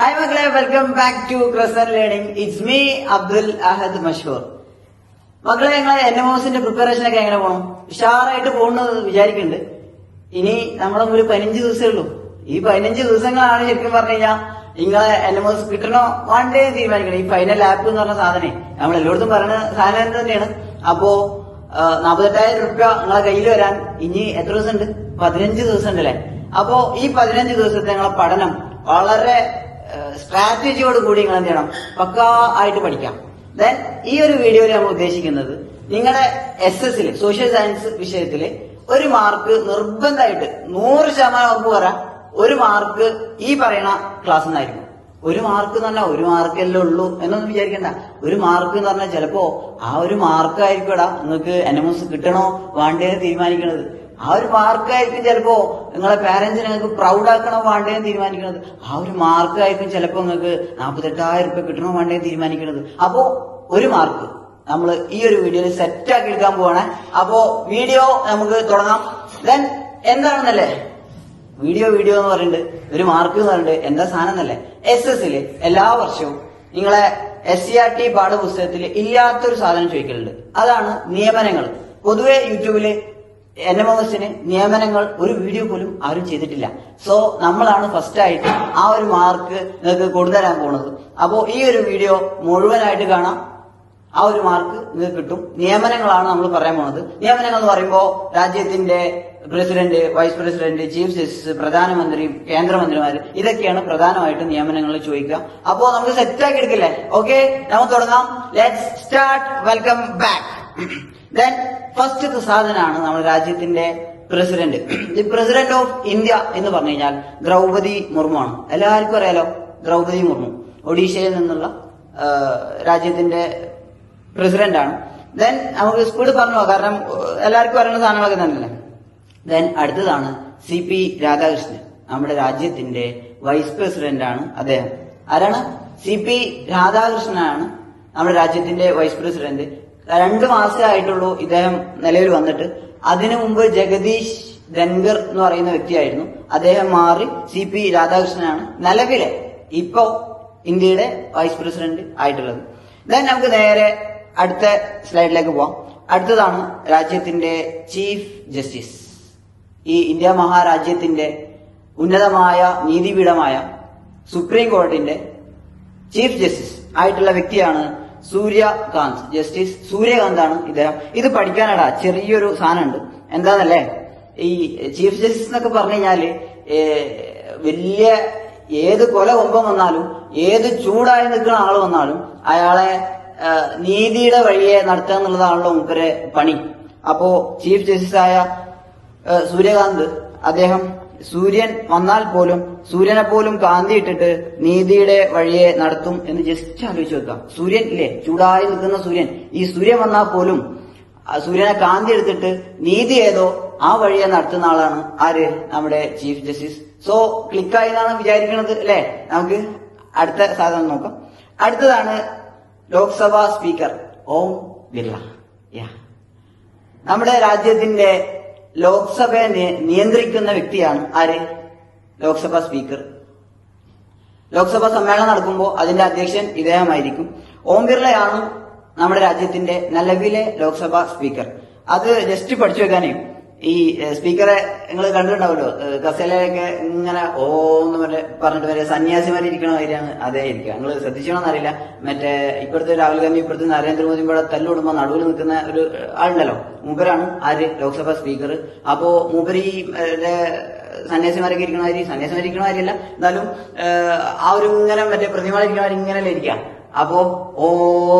Hi മക്കളെ. Welcome back to Crescent Learning it's me Abdul Ahad Mashoor മക്കളെ ഞങ്ങളെ N M preparation ഒക്കെ എങ്ങനെ പോകണം ഉഷാറായിട്ട് പോകുന്നത് വിചാരിക്കുന്നുണ്ട് ഇനി നമ്മുടെ ഒരു പതിനഞ്ച് ദിവസമേ ഉള്ളൂ. ഈ പതിനഞ്ച് ദിവസങ്ങളാണ് ശരിക്കും പറഞ്ഞു കഴിഞ്ഞാൽ നിങ്ങളെ എൻ എം എസ് കിട്ടണോ? ഡേ തീരുമാനിക്കണം. ഈ ഫൈനൽ ആപ്പ് എന്ന് പറഞ്ഞ സാധനം. നമ്മൾ എല്ലായിടത്തും പറയുന്ന സാധനം തന്നെയാണ്. അപ്പോ നാൽപ്പത്തെട്ടായിരം റുപ്യ നിങ്ങളെ കയ്യിൽ വരാൻ ഇനി എത്ര ദിവസം ഉണ്ട് പതിനഞ്ച് ദിവസം ഉണ്ടല്ലേ അപ്പോ ഈ പതിനഞ്ച് ദിവസത്തെ നിങ്ങളെ പഠനം വളരെ സ്ട്രാറ്റജിയോട് കൂടി നിങ്ങൾ എന്ത് ചെയ്യണം? പക്കാ ആയിട്ട് പഠിക്കാം. ദെൻ ഈ ഒരു വീഡിയോയിൽ നമ്മൾ ഉദ്ദേശിക്കുന്നത് നിങ്ങളുടെ എസ് എസിൽ സോഷ്യൽ സയൻസ് വിഷയത്തിൽ ഒരു മാർക്ക് നിർബന്ധമായിട്ട് നൂറ് ശതമാനം ഉറപ്പ് പറയാം ഒരു മാർക്ക് ഈ പറയുന്ന ക്ലാസ് നിന്നായിരിക്കും ഒരു മാർക്ക് എന്ന് പറഞ്ഞാൽ ഒരു മാർക്കല്ലേ ഉള്ളൂ എന്നൊന്നും വിചാരിക്കണ്ട. ഒരു മാർക്ക് എന്ന് പറഞ്ഞാൽ ചിലപ്പോ ആ ഒരു മാർക്ക് നിങ്ങൾക്ക് എൻ നിങ്ങൾക്ക് എസ് കിട്ടണോ? വേണ്ടേന്ന് തീരുമാനിക്കണത്. ആ ഒരു മാർക്കായിരിക്കും ചിലപ്പോ നിങ്ങളെ പാരന്റ്സിനെ നിങ്ങൾക്ക് പ്രൗഡ് ആക്കണോ വേണ്ടേന്ന് തീരുമാനിക്കുന്നത്. ആ ഒരു മാർക്കായിരിക്കും ചിലപ്പോ നിങ്ങൾക്ക് നാൽപ്പത്തെട്ടായിരം രൂപ കിട്ടണോ വേണ്ടേന്ന് തീരുമാനിക്കുന്നത്. അപ്പോ ഒരു മാർക്ക് നമ്മൾ ഈ ഒരു വീഡിയോയിൽ സെറ്റ് ആക്കി എടുക്കാൻ പോവാണ്. അപ്പോ വീഡിയോ നമുക്ക് തുടങ്ങാം. ദെൻ എന്താണെന്നല്ലേ? വീഡിയോ വീഡിയോ എന്ന് പറയുന്നുണ്ട്. ഒരു മാർക്ക് എന്ന് പറയുന്നത് എന്താ സാധനം എന്നല്ലേ? എസ് എസിൽ എല്ലാ വർഷവും നിങ്ങളെ എസ് സി ആർ ടി പാഠപുസ്തകത്തിൽ ഇല്ലാത്തൊരു സാധനം ചോദിക്കലുണ്ട്. അതാണ് നിയമനങ്ങൾ. പൊതുവെ യൂട്യൂബിൽ എൻ നിയമനങ്ങൾ ഒരു വീഡിയോ പോലും ആരും ചെയ്തിട്ടില്ല. സോ നമ്മളാണ് ഫസ്റ്റ് ആയിട്ട് ആ ഒരു മാർക്ക് നിങ്ങൾക്ക് കൊടുത്തരാൻ പോണത്. അപ്പോ ഈ ഒരു വീഡിയോ മുഴുവനായിട്ട് കാണാം. ആ ഒരു മാർക്ക് നിങ്ങൾക്ക് കിട്ടും. നിയമനങ്ങളാണ് നമ്മൾ പറയാൻ പോണത്. നിയമനങ്ങൾ എന്ന് പറയുമ്പോൾ രാജ്യത്തിന്റെ president vice president chief justice പ്രധാനമന്ത്രി കേന്ദ്രമന്ത്രിമാർ ഇതൊക്കെയാണ് പ്രധാനമായിട്ട് നിയമനങ്ങൾ ചോദിക്കുക. അപ്പോ നമുക്ക് സെറ്റ് ആക്കി എടുക്കില്ലേ? ഓക്കെ നമുക്ക് തുടങ്ങാം. Let start welcome back then first സാധനമാണ് നമ്മുടെ രാജ്യത്തിന്റെ president the president of India എന്ന് പറഞ്ഞു കഴിഞ്ഞാൽ ദ്രൗപതി മുർമു ആണ്. എല്ലാവർക്കും അറിയാലോ ദ്രൗപതി മുർമു. ഒഡീഷയിൽ നിന്നുള്ള രാജ്യത്തിന്റെ പ്രസിഡന്റ് ആണ്. ദെൻ നമുക്ക് സ്പീഡ് പറഞ്ഞു കാരണം എല്ലാവർക്കും അറിയുന്ന സാധനങ്ങളൊക്കെ തന്നെയല്ലേ? ദെൻ അടുത്തതാണ് സി പി രാധാകൃഷ്ണൻ നമ്മുടെ രാജ്യത്തിന്റെ വൈസ് പ്രസിഡന്റ് ആണ് അദ്ദേഹം. ആരാണ്? സി പി രാധാകൃഷ്ണനാണ് നമ്മുടെ രാജ്യത്തിന്റെ വൈസ് പ്രസിഡന്റ് രണ്ട് മാസമേ ആയിട്ടുള്ളൂ ഇദ്ദേഹം നിലവിൽ വന്നിട്ട്. അതിനു മുമ്പ് ജഗദീഷ് ധൻഗർ എന്ന് പറയുന്ന വ്യക്തിയായിരുന്നു. അദ്ദേഹം മാറി സി പി രാധാകൃഷ്ണനാണ് നിലവിലെ ഇപ്പോ ഇന്ത്യയുടെ വൈസ് പ്രസിഡന്റ് ആയിട്ടുള്ളത്. ദെൻ നമുക്ക് നേരെ അടുത്ത സ്ലൈഡിലേക്ക് പോവാം. അടുത്തതാണ് രാജ്യത്തിന്റെ ചീഫ് ജസ്റ്റിസ്. ഈ ഇന്ത്യ മഹാരാജ്യത്തിന്റെ ഉന്നതമായ നീതിപീഠമായ സുപ്രീം കോടതിന്റെ ചീഫ് ജസ്റ്റിസ് ആയിട്ടുള്ള വ്യക്തിയാണ് സൂര്യകാന്ത് ജസ്റ്റിസ് സൂര്യകാന്ത് ആണ് ഇദ്ദേഹം. ഇത് പഠിക്കാനടാ ചെറിയൊരു സാധനമുണ്ട്. എന്താന്നല്ലേ? ഈ ചീഫ് ജസ്റ്റിസ് എന്നൊക്കെ പറഞ്ഞു കഴിഞ്ഞാൽ വലിയ ഏത് കൊല കൊമ്പം വന്നാലും ഏത് ചൂടായി നിൽക്കുന്ന ആൾ വന്നാലും അയാളെ നീതിയുടെ വഴിയെ നടത്തുക എന്നുള്ളതാണല്ലോ മൂപ്പരെ പണി. അപ്പോ ചീഫ് ജസ്റ്റിസായ സൂര്യകാന്ത് അദ്ദേഹം സൂര്യൻ വന്നാൽ പോലും സൂര്യനെ പോലും കാന്തിയിട്ടിട്ട് നീതിയുടെ വഴിയെ നടത്തും എന്ന് ജസ്റ്റ് ആലോചിച്ച് വെക്കാം സൂര്യൻ ഇല്ലേ? ചൂടായി നിൽക്കുന്ന സൂര്യൻ. ഈ സൂര്യൻ വന്നാൽ പോലും സൂര്യനെ കാന്തി എടുത്തിട്ട് നീതി ഏതോ ആ വഴിയെ നടത്തുന്ന ആളാണ് ആര്? നമ്മുടെ ചീഫ് ജസ്റ്റിസ്. സോ ക്ലിക്കായി എന്നാണ് വിചാരിക്കുന്നത് അല്ലെ? നമുക്ക് അടുത്ത സാധനം നോക്കാം. അടുത്തതാണ് ലോക്സഭാ സ്പീക്കർ ഓം ബിർള. നമ്മുടെ രാജ്യത്തിന്റെ ലോക്സഭയെ നിയന്ത്രിക്കുന്ന വ്യക്തിയാണ് ആര്? ലോക്സഭ സ്പീക്കർ. ലോക്സഭാ സമ്മേളനം നടക്കുമ്പോൾ അതിന്റെ അധ്യക്ഷൻ ഇദ്ദേഹമായിരിക്കും. ഓം ബിർളയാണ് നമ്മുടെ രാജ്യത്തിന്റെ നിലവിലെ ലോക്സഭാ സ്പീക്കർ. അത് ജസ്റ്റ് പഠിച്ചു വെക്കാനേ ഈ സ്പീക്കറെ നിങ്ങൾ കണ്ടിട്ടുണ്ടാവല്ലോ കസേലയൊക്കെ ഇങ്ങനെ ഓന്ന് മറ്റേ പറഞ്ഞ പറഞ്ഞിട്ട് വരെ സന്യാസിമാർ ഇരിക്കണ കാര്യമാണ് അതേ ഇരിക്കുക നിങ്ങൾ ശ്രദ്ധിച്ചോണെന്നറിയില്ല മറ്റേ ഇപ്പോഴത്തെ രാഹുൽ ഗാന്ധി ഇപ്പോഴത്തെ നരേന്ദ്രമോദി ഇവിടെ തല്ലുവിടുമ്പോ നടുവിൽ നിൽക്കുന്ന ഒരു ആളുണ്ടല്ലോ. മൂപ്പരാണ് ആര്? ലോക്സഭാ സ്പീക്കർ അപ്പോ മൂപ്പര് ഈ സന്യാസിമാരൊക്കെ ഇരിക്കണ മാതിരി സന്യാസിമാർ ഇരിക്കണ മാതിരിയല്ല എന്നാലും ആ ഒരു ഇങ്ങനെ മറ്റേ പ്രതിമാരിക്കണ മാതിരി ഇങ്ങനെയല്ലേ ഇരിക്കുക അപ്പോ ഓ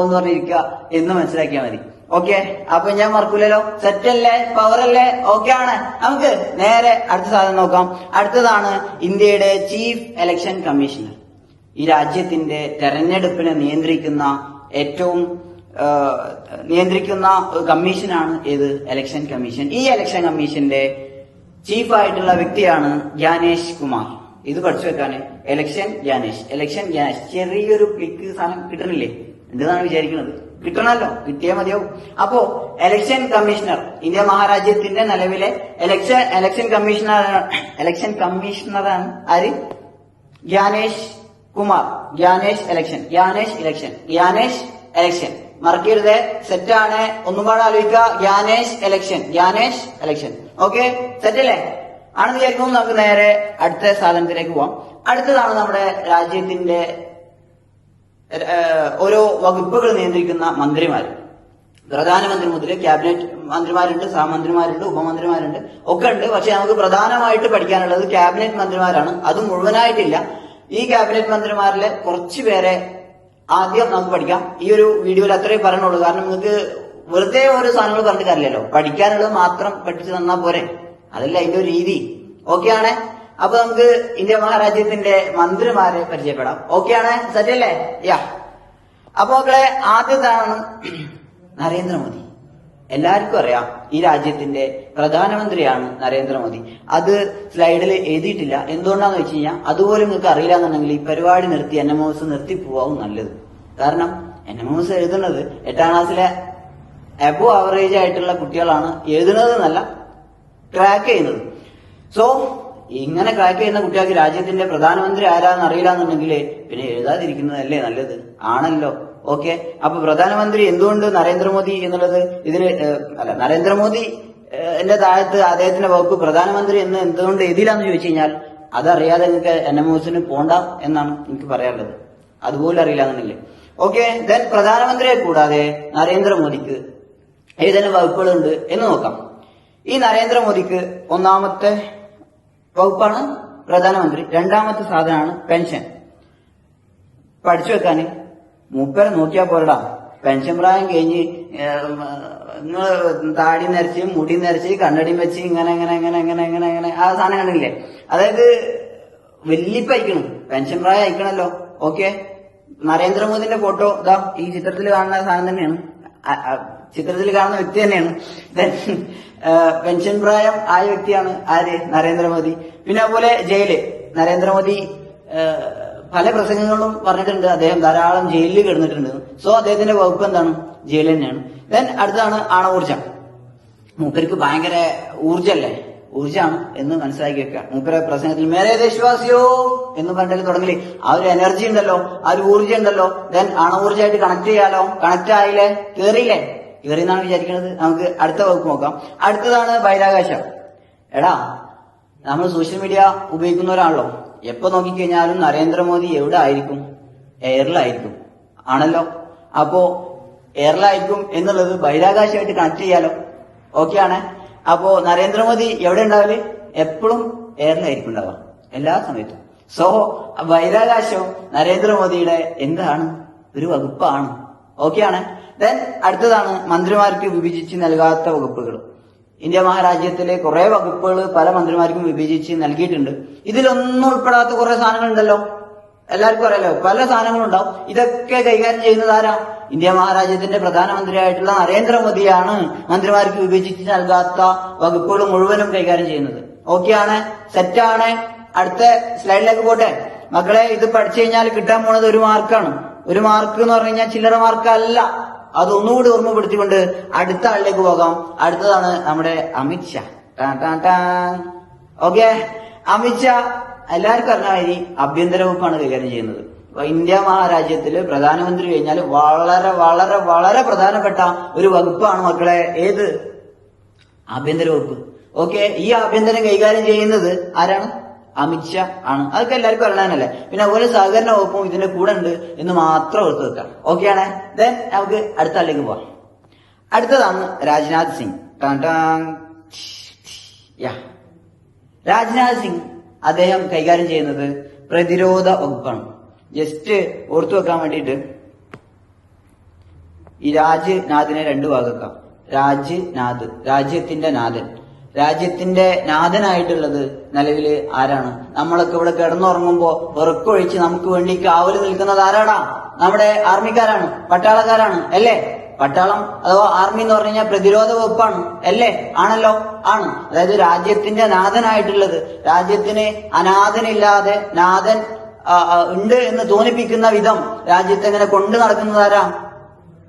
എന്ന് പറഞ്ഞിരിക്കുക എന്ന് മനസ്സിലാക്കിയാൽ മതി. ഓക്കെ അപ്പൊ ഞാൻ മറക്കൂലല്ലോ. സെറ്റ് അല്ലേ പവർ അല്ലേ ഓക്കെ ആണ്. നമുക്ക് നേരെ അടുത്ത സാധനം നോക്കാം. അടുത്തതാണ് ഇന്ത്യയുടെ ചീഫ് ഇലക്ഷൻ കമ്മീഷണർ. ഈ രാജ്യത്തിന്റെ തെരഞ്ഞെടുപ്പിനെ നിയന്ത്രിക്കുന്ന ഏറ്റവും നിയന്ത്രിക്കുന്ന കമ്മീഷനാണ് ഏത്? Election commission. ഈ ഇലക്ഷൻ കമ്മീഷന്റെ ചീഫ് ആയിട്ടുള്ള വ്യക്തിയാണ് ജ്ഞാനേഷ് കുമാർ. ഇത് പഠിച്ചു വെക്കാന്. ഇലക്ഷൻ ജ്ഞാനേഷ്. ഇലക്ഷൻ ജ്ഞാനേഷ്. ചെറിയൊരു ക്ലിക്ക് സാധനം കിട്ടണില്ലേ എന്താണ് വിചാരിക്കുന്നത്? കിട്ടണമല്ലോ കിട്ടിയേ മതിയാവും. അപ്പോ എലക്ഷൻ കമ്മീഷണർ ഇന്ത്യ മഹാരാജ്യത്തിന്റെ നിലവിലെ എലക്ഷൻ എലക്ഷൻ കമ്മീഷണർ എലക്ഷൻ കമ്മീഷണറാണ് ആര്? Gyanesh Kumar. Gyanesh election Gyanesh election Gyanesh election മറക്കരുത് സെറ്റാണ് ഒന്നും കൂടെ ആലോചിക്കുക. Gyanesh election Gyanesh election okay set അല്ലേ? ആണെന്ന് വിചാരിക്കുമ്പോൾ നമുക്ക് നേരെ അടുത്ത സാധനത്തിലേക്ക് പോവാം. അടുത്തതാണ് നമ്മുടെ രാജ്യത്തിന്റെ ഓരോ വകുപ്പുകൾ നിയന്ത്രിക്കുന്ന മന്ത്രിമാർ പ്രധാനമന്ത്രി മുതൽ ക്യാബിനറ്റ് മന്ത്രിമാരുണ്ട് സഹമന്ത്രിമാരുണ്ട് ഉപമന്ത്രിമാരുണ്ട് ഒക്കെ ഉണ്ട്. പക്ഷെ നമുക്ക് പ്രധാനമായിട്ട് പഠിക്കാനുള്ളത് ക്യാബിനറ്റ് മന്ത്രിമാരാണ്. അത് മുഴുവനായിട്ടില്ല. ഈ ക്യാബിനറ്റ് മന്ത്രിമാരിലെ കുറച്ച് പേരെ ആദ്യം നമുക്ക് പഠിക്കാം. ഈ ഒരു വീഡിയോയിൽ അത്രേ പറയണുള്ളൂ കാരണം നിങ്ങൾക്ക് വെറുതെ ഓരോ സാധനങ്ങൾ പറഞ്ഞിട്ട് കാര്യമില്ലല്ലോ. പഠിക്കാനുള്ളത് മാത്രം പഠിച്ചു തന്നാ പോരെ. അതല്ല അതിന്റെ ഒരു രീതി. ഓക്കെ ആണ് അപ്പൊ നമുക്ക് ഇന്ത്യ മഹാരാജ്യത്തിന്റെ മന്ത്രിമാരെ പരിചയപ്പെടാം. ഓക്കെ ആണ്? സെറ്റ് അല്ലേ യാ അപ്പൊ മക്കളെ ആദ്യത്താണ് നരേന്ദ്രമോദി. എല്ലാവർക്കും അറിയാം ഈ രാജ്യത്തിന്റെ പ്രധാനമന്ത്രിയാണ് നരേന്ദ്രമോദി. അത് സ്ലൈഡിൽ എഴുതിയിട്ടില്ല. എന്തുകൊണ്ടാന്ന് വെച്ച് കഴിഞ്ഞാൽ അതുപോലെ നിങ്ങൾക്ക് അറിയില്ല എന്നുണ്ടെങ്കിൽ ഈ പരിപാടി നിർത്തി എൻ എം എസ് നിർത്തി പോവാവും നല്ലത്. കാരണം എൻ എം എസ് എഴുതുന്നത് എട്ടാം ക്ലാസ്സിലെ അബോ ആവറേജ് ആയിട്ടുള്ള കുട്ടികളാണ് എഴുതുന്നത് എന്നല്ല ട്രാക്ക് ചെയ്യുന്നത്. സോ ഇങ്ങനെ ക്രാക്ക് ചെയ്യുന്ന കുട്ടികൾക്ക് രാജ്യത്തിന്റെ പ്രധാനമന്ത്രി ആരാന്ന് അറിയില്ല എന്നുണ്ടെങ്കിൽ പിന്നെ എഴുതാതിരിക്കുന്നതല്ലേ നല്ലത്? ആണല്ലോ. ഓക്കെ. അപ്പൊ പ്രധാനമന്ത്രി എന്തുകൊണ്ട് നരേന്ദ്രമോദി എന്നുള്ളത് ഇതിന് അല്ല നരേന്ദ്രമോദി എന്റെ താഴത്ത് അദ്ദേഹത്തിന്റെ വകുപ്പ് പ്രധാനമന്ത്രി എന്ന് എന്തുകൊണ്ട് എഴുതിയില്ലാന്ന് ചോദിച്ചു കഴിഞ്ഞാൽ അതറിയാതെ നിങ്ങൾക്ക് എൻ എം എസിന് പോണ്ട എന്നാണ് എനിക്ക് പറയാനുള്ളത്. അതുപോലെ അറിയില്ല എന്നുണ്ടെങ്കിൽ ഓക്കെ. ദെൻ പ്രധാനമന്ത്രിയെ കൂടാതെ നരേന്ദ്രമോദിക്ക് ഏതെല്ലാം വകുപ്പുകളുണ്ട് എന്ന് നോക്കാം. ഈ നരേന്ദ്രമോദിക്ക് ഒന്നാമത്തെ വകുപ്പാണ് പ്രധാനമന്ത്രി. രണ്ടാമത്തെ സാധനമാണ് പെൻഷൻ. പഠിച്ചു വെക്കാന് മൂപ്പരെ നോക്കിയാ പോരടാ. പെൻഷൻ പ്രായം കഴിഞ്ഞ് നിങ്ങൾ താടി നരച്ച് മുടി നരച്ച് കണ്ണടി വെച്ച് ഇങ്ങനെ ഇങ്ങനെ ഇങ്ങനെ ഇങ്ങനെ ഇങ്ങനെ ഇങ്ങനെ ആ സാധനം കണ്ടില്ലേ അതായത് വലിയപ്പ അയക്കണം പെൻഷൻ പ്രായം അയക്കണല്ലോ. ഓക്കെ? നരേന്ദ്രമോദിന്റെ ഫോട്ടോ ഇതാ ഈ ചിത്രത്തിൽ കാണുന്ന സാധനം തന്നെയാണ്. ചിത്രത്തിൽ കാണുന്ന വ്യക്തി തന്നെയാണ്. പെൻഷൻ പ്രായം ആയ വ്യക്തിയാണ് ആര്? നരേന്ദ്രമോദി. പിന്നെ അതുപോലെ ജയിൽ. നരേന്ദ്രമോദി പല പ്രസംഗങ്ങളും പറഞ്ഞിട്ടുണ്ട്. അദ്ദേഹം ധാരാളം ജയിലിൽ കിടന്നിട്ടുണ്ട്. സോ അദ്ദേഹത്തിന്റെ വകുപ്പ് എന്താണ്? ജയിൽ തന്നെയാണ്. ദെൻ അടുത്താണ് ആണവൂർജം. മൂപ്പർക്ക് ഭയങ്കര ഊർജല്ലേ ഊർജാണ് എന്ന് മനസ്സിലാക്കി വെക്കുക. മൂപ്പര പ്രസംഗത്തിൽ മേരെ ദേശവാസിയോ എന്ന് പറഞ്ഞിട്ട് തുടങ്ങി ആ ഒരു എനർജി ഉണ്ടല്ലോ ആ ഒരു ഊർജം ഉണ്ടല്ലോ. ദെൻ അണൂർജമായിട്ട് കണക്ട് ചെയ്യാലോ? കണക്ട് ആയില്ലേ? കേറിയില്ലേ? കേറി എന്നാണ് വിചാരിക്കുന്നത് നമുക്ക് അടുത്ത വകുപ്പ് നോക്കാം. അടുത്തതാണ് ബഹിരാകാശം. എടാ നമ്മൾ സോഷ്യൽ മീഡിയ ഉപയോഗിക്കുന്നവരാണല്ലോ എപ്പോ നോക്കിക്കഴിഞ്ഞാലും നരേന്ദ്രമോദി എവിടെ ആയിരിക്കും? എയറിലായിരിക്കും ആണല്ലോ. അപ്പോ എയറിലായിരിക്കും എന്നുള്ളത് ബഹിരാകാശമായിട്ട് കണക്ട് ചെയ്യാലോ? ഓക്കെ ആണ്. അപ്പോ നരേന്ദ്രമോദി എവിടെ ഉണ്ടാവൽ? എപ്പോഴും എയറിലായിരിക്കും ഉണ്ടാവുക. എല്ലാ സമയത്തും. സോ ബഹിരാകാശം നരേന്ദ്രമോദിയുടെ എന്താണ്? ഒരു വകുപ്പാണ്. ഓക്കെ ആണ്. ദെൻ അടുത്തതാണ് മന്ത്രിമാർക്ക് വിഭജിച്ച് നൽകാത്ത വകുപ്പുകൾ. ഇന്ത്യ മഹാരാജ്യത്തിലെ കുറെ വകുപ്പുകൾ പല മന്ത്രിമാർക്കും വിഭജിച്ച് നൽകിയിട്ടുണ്ട്. ഇതിലൊന്നും ഉൾപ്പെടാത്ത കുറെ സാധനങ്ങളുണ്ടല്ലോ. എല്ലാവർക്കും അറിയാലോ പല സാധനങ്ങളും ഉണ്ടാവും ഇതൊക്കെ കൈകാര്യം ചെയ്യുന്നത് ആരാ? ഇന്ത്യ മഹാരാജ്യത്തിന്റെ പ്രധാനമന്ത്രിയായിട്ടുള്ള നരേന്ദ്രമോദിയാണ് മന്ത്രിമാർക്ക് വിഭജിച്ച് നൽകാത്ത വകുപ്പുകൾ മുഴുവനും കൈകാര്യം ചെയ്യുന്നത്. ഓക്കെയാണ്? സെറ്റാണ്? അടുത്ത സ്ലൈഡിലേക്ക് പോട്ടെ. മക്കളെ ഇത് പഠിച്ചു കഴിഞ്ഞാൽ കിട്ടാൻ പോണത് ഒരു മാർക്കാണ്. ഒരു മാർക്ക് എന്ന് പറഞ്ഞു കഴിഞ്ഞാൽ ചില്ലറ മാർക്കല്ല. അത് ഒന്നുകൂടി ഓർമ്മപ്പെടുത്തിക്കൊണ്ട് അടുത്ത ആളിലേക്ക് പോകാം. അടുത്തതാണ് നമ്മുടെ അമിത് ഷാ. ഓക്കെ. അമിത് ഷാ എല്ലാവർക്കും അറിഞ്ഞ മാതിരി ആഭ്യന്തര വകുപ്പാണ് കൈകാര്യം ചെയ്യുന്നത്. ഇന്ത്യ മഹാരാജ്യത്തിൽ പ്രധാനമന്ത്രി കഴിഞ്ഞാൽ വളരെ വളരെ വളരെ പ്രധാനപ്പെട്ട ഒരു വകുപ്പാണ് മക്കളെ ഏത്? ആഭ്യന്തര വകുപ്പ്. ഓക്കെ ഈ ആഭ്യന്തരം കൈകാര്യം ചെയ്യുന്നത് ആരാണ്? അമിത്ഷാ ആണ്. അതൊക്കെ എല്ലാവർക്കും അറിയാനല്ലേ പിന്നെ അതുപോലെ സഹകരണ വകുപ്പും ഇതിന്റെ കൂടെ ഉണ്ട് എന്ന് മാത്രം ഓർത്ത് വെക്കാം ഓക്കെ ആണ്? ദെൻ നമുക്ക് അടുത്ത ആളിലേക്ക് പോവാം. അടുത്തതാണ് രാജ്നാഥ് സിംഗ്. രാജ്നാഥ് സിംഗ് അദ്ദേഹം കൈകാര്യം ചെയ്യുന്നത് പ്രതിരോധ വകുപ്പാണ്. ജസ്റ്റ് ഓർത്തു വെക്കാൻ വേണ്ടിയിട്ട് ഈ രാജ്നാഥിനെ രണ്ടു ഭാഗക്കാം രാജ്നാഥ് രാജ്യത്തിന്റെ നാഥൻ. രാജ്യത്തിന്റെ നാഥനായിട്ടുള്ളത് നിലവിൽ ആരാണ്? നമ്മളൊക്കെ ഇവിടെ കിടന്നുറങ്ങുമ്പോ ഉറക്കൊഴിച്ച് നമുക്ക് വേണ്ടി കാവൽ നിൽക്കുന്നത് ആരാടാ? നമ്മുടെ ആർമിക്കാരാണ് പട്ടാളക്കാരാണ് അല്ലേ? പട്ടാളം അഥവാ ആർമി എന്ന് പറഞ്ഞു കഴിഞ്ഞാൽ പ്രതിരോധ വകുപ്പാണ് അല്ലേ? ആണല്ലോ ആണ്. അതായത് രാജ്യത്തിന്റെ നാഥനായിട്ടുള്ളത് രാജ്യത്തിന് അനാഥനില്ലാതെ നാഥൻ ഉണ്ട് എന്ന് തോന്നിപ്പിക്കുന്ന വിധം രാജ്യത്തെ ഇങ്ങനെ കൊണ്ടു നടക്കുന്നത് ആരാ?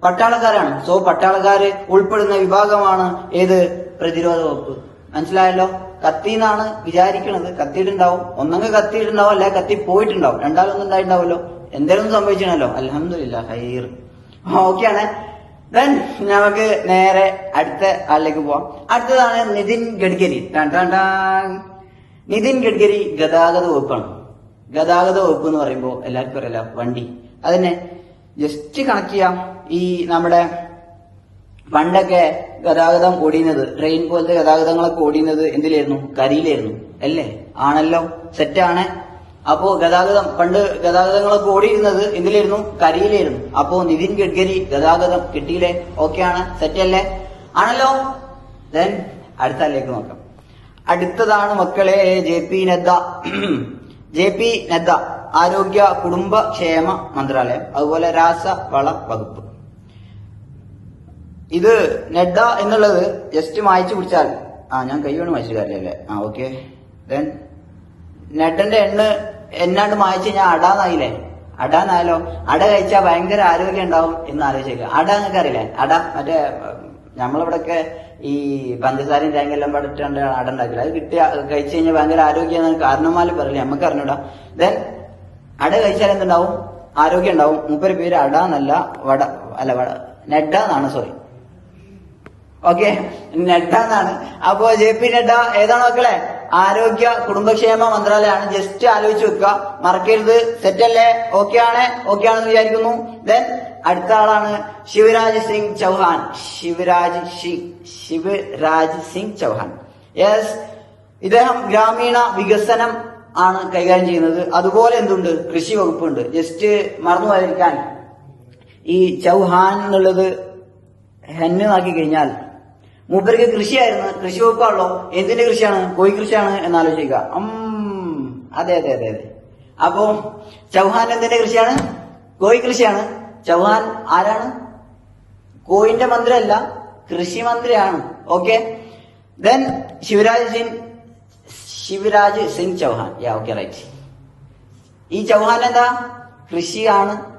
പട്ടാളക്കാരാണ്. സോ പട്ടാളക്കാര് ഉൾപ്പെടുന്ന വിഭാഗമാണ് ഏത്? പ്രതിരോധ വകുപ്പ്. മനസ്സിലായല്ലോ? കത്തിന്നാണ് വിചാരിക്കണത്. കത്തിയിട്ടുണ്ടാവും. ഒന്നെങ്കിൽ കത്തിയിട്ടുണ്ടാവും അല്ലെ കത്തി പോയിട്ടുണ്ടാവും ഉണ്ടായിട്ടുണ്ടാവുമല്ലോ. എന്തേലും ഒന്നും സംഭവിച്ചിണല്ലോ അലഹമില്ല ഹൈർ ഓക്കെയാണ് ദെൻ നമുക്ക് നേരെ അടുത്ത ആളിലേക്ക് പോവാം. അടുത്തതാണ് നിതിൻ ഗഡ്കരി. നിതിൻ ഗഡ്കരി ഗതാഗത വകുപ്പാണ്. ഗതാഗത വകുപ്പ് എന്ന് പറയുമ്പോൾ എല്ലാവർക്കും അറിയില്ല വണ്ടി. അതിനെ ജസ്റ്റ് കണക്ട് ചെയ്യാം. ഈ നമ്മുടെ പണ്ടൊക്കെ ഗതാഗതം ഓടിയുന്നത് ട്രെയിൻ പോലത്തെ ഗതാഗതങ്ങളൊക്കെ ഓടിയുന്നത് എന്തിലായിരുന്നു? കരിയിലായിരുന്നു അല്ലേ? ആണല്ലോ സെറ്റാണ് അപ്പോ ഗതാഗതം പണ്ട് ഗതാഗതങ്ങളൊക്കെ ഓടിയിരുന്നത് എന്തിലായിരുന്നു? കരിയിലായിരുന്നു. അപ്പോ നിതിൻ ഗഡ്കരി ഗതാഗതം കിട്ടിയില്ലേ? ഓക്കെയാണ് സെറ്റല്ലേ ആണല്ലോ? ദെൻ അടുത്ത ആളിലേക്ക് നോക്കാം. അടുത്തതാണ് മക്കളെ J P Nadda. J P Nadda ആരോഗ്യ കുടുംബക്ഷേമ മന്ത്രാലയം അതുപോലെ രാസവള വകുപ്പ്. ഇത് നെഡ എന്നുള്ളത് ജസ്റ്റ് മായച്ചു പിടിച്ചാൽ. ആ ഞാൻ കൈകൊണ്ട് മായച്ചു കാര്യമല്ലേ ആ ഓക്കെ ദെൻ നെഡന്റെ എണ്ണ എന്നാണ്ട് മായച്ചു ഞാൻ അടാന്നായില്ലേ? അടാന്നായാലോ? അട കഴിച്ചാൽ ഭയങ്കര ആരോഗ്യം ഉണ്ടാവും എന്ന് ആലോചിച്ചേക്കുക അട നിങ്ങൾക്ക് അറിയില്ലേ? അട മറ്റേ നമ്മളിവിടൊക്കെ ഈ പഞ്ചസാരയും തേങ്ങയെല്ലാം പടിട്ടുണ്ട് അട ഉണ്ടാക്കില്ല? അത് കിട്ടിയ കഴിച്ചു കഴിഞ്ഞാൽ ഭയങ്കര ആരോഗ്യം കാരണന്മാര് പറയില്ലേ? നമുക്ക് അറിഞ്ഞൂടാ. ദെൻ അട കഴിച്ചാൽ എന്തുണ്ടാവും? ആരോഗ്യം ഉണ്ടാവും. മൂപ്പര് പേര് അട എന്നല്ല വട അല്ല വട നെഡ എന്നാണ് സോറി ഓക്കെ നഡ്ഡ എന്നാണ് അപ്പോ ജെ പി നഡ്ഡ ഏതാണ് മക്കളെ? ആരോഗ്യ കുടുംബക്ഷേമ മന്ത്രാലയമാണ് ജസ്റ്റ് ആലോചിച്ച് വെക്കുക. മറക്കരുത്. സെറ്റല്ലേ ഓക്കെ ആണ് ഓക്കെ ആണെന്ന് വിചാരിക്കുന്നു. ദെൻ അടുത്ത ആളാണ് ശിവരാജ് സിംഗ് ചൗഹാൻ. ശിവരാജ് സിംഗ് ശിവരാജ് സിംഗ് ചൗഹാൻ. യെസ് ഇദ്ദേഹം ഗ്രാമീണ വികസനം ആണ് കൈകാര്യം ചെയ്യുന്നത്. അതുപോലെ എന്തുണ്ട്? കൃഷി വകുപ്പുണ്ട്. ജസ്റ്റ് മറന്നു പോയിരിക്കാൻ ഈ ചൗഹാൻ എന്നുള്ളത് ഹെന്ന് ആക്കി കഴിഞ്ഞാൽ മൂപ്പർക്ക് കൃഷിയായിരുന്നു. കൃഷി വകുപ്പാണല്ലോ എന്തിന്റെ കൃഷിയാണ്? കോഴി കൃഷിയാണ് എന്ന് ആലോചിക്കുക. അം അതെ അതെ അതെ അതെ. അപ്പോ ചൗഹാൻ എന്തിന്റെ കൃഷിയാണ്? കോഴി കൃഷിയാണ്. ചൗഹാൻ ആരാണ്? കോയിന്റെ മന്ത്രിയല്ല കൃഷി മന്ത്രിയാണ് okay? Then Shivraj Singh Shivraj Singh Chouhan. Ya okay right ഈ ചൗഹാൻ എന്താ? കൃഷിയാണ്.